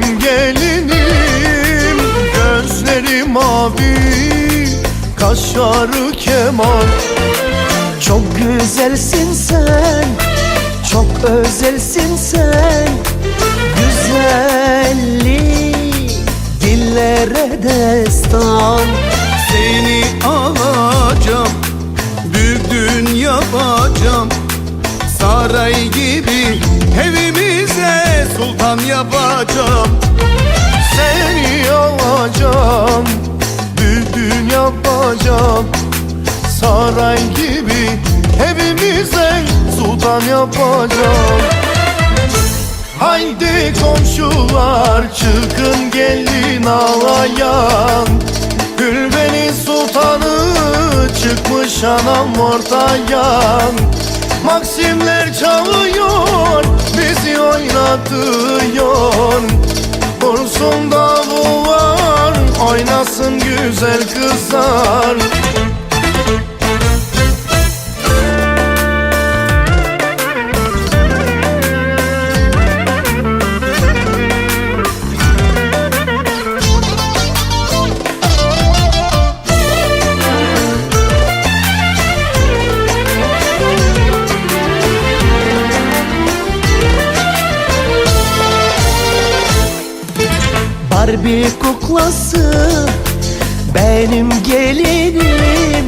benim gelinim Gözleri mavi Kaşları keman. Çok güzelsin sen Çok özelsin sen. Güzellik Dillere destan. Seni alacağım Büyük düğün yapacağım Saray sultan yapacağım Seni alacağım düğün yapacağım Saray gibi evimize sultan yapacağım. Haydi komşular çıkın gelin ağlayan. Gülbeni sultanı çıkmış anam ortaya. Maksimler çalıyor bizi oynatıyor Vursun davullar oynasın güzel kızlar Barbie kuklası benim gelinim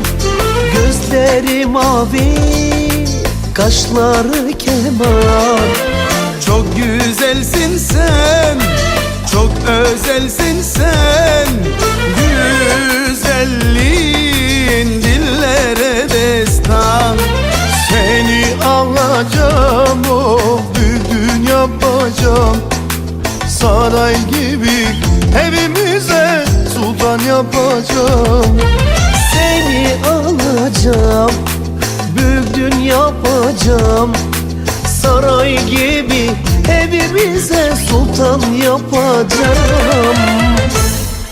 Gözleri mavi kaşları keman. Çok güzelsin sen Çok özelsin sen. Güzelliğin dillere destan. Seni alacağım o düğün yapacağım Saray gibi evimize sultan yapacağım. Seni alacağım Büyük yapacağım. Saray gibi evimize sultan yapacağım.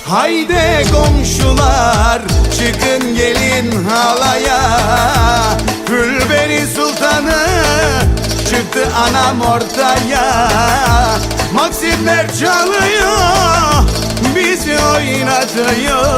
Haydi komşular çıkın gelin halaya. Gülbeni sultanı çıktı anam ortaya. Maksimler çalıyor bizi oynatıyor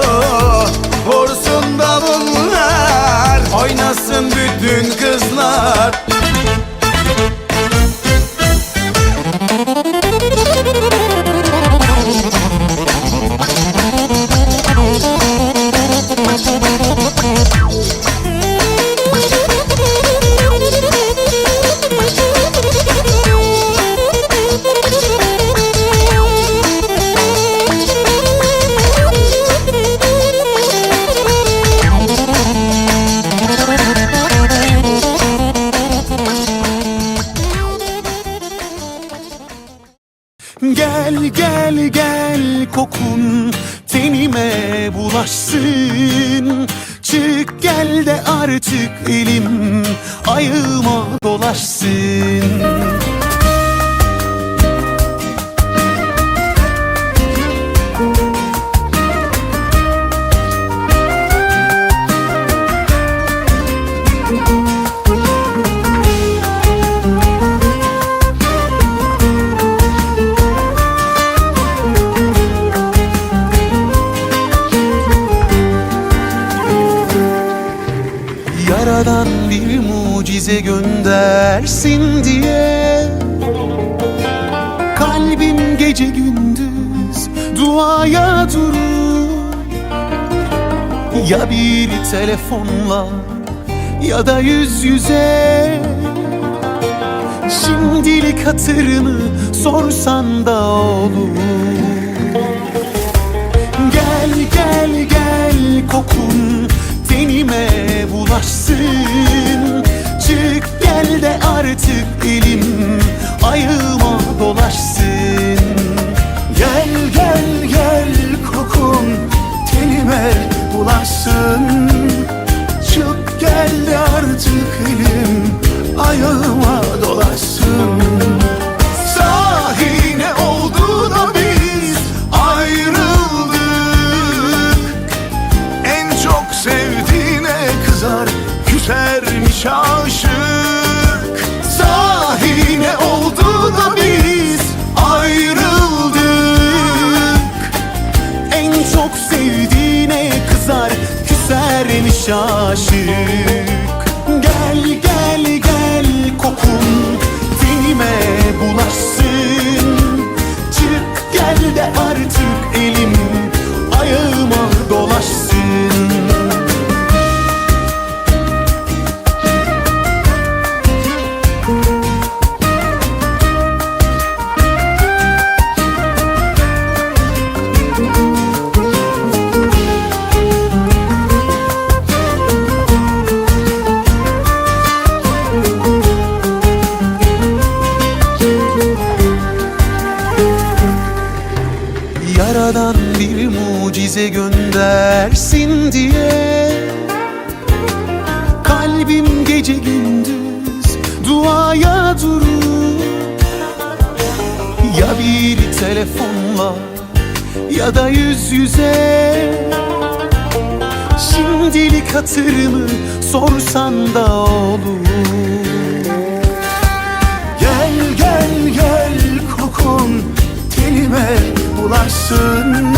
Gel gel gel kokun tenime bulaşsın. Çık gel de artık elim ayıma dolaşsın Yaradan bir mucize göndersin diye. Kalbim gece gündüz duaya durur. Ya bir telefonla ya da yüz yüze. Şimdilik hatırını sorsan da olur. Gel gel gel kokun ayağıma dolaşsın. Oldu da biz ayrıldık. En çok sevdiğine kızar küsermiş aşık Sahi ne oldu da biz ayrıldık. En çok sevdiğine kızar küsermiş aşık tenime bulaşsın mucize göndersin diye. Kalbim gece gündüz duaya durur. Ya bir telefonla ya da yüz yüze. Şimdilik hatırımı sorsan da olur. Gel gel gel kokun tenime bulaşsın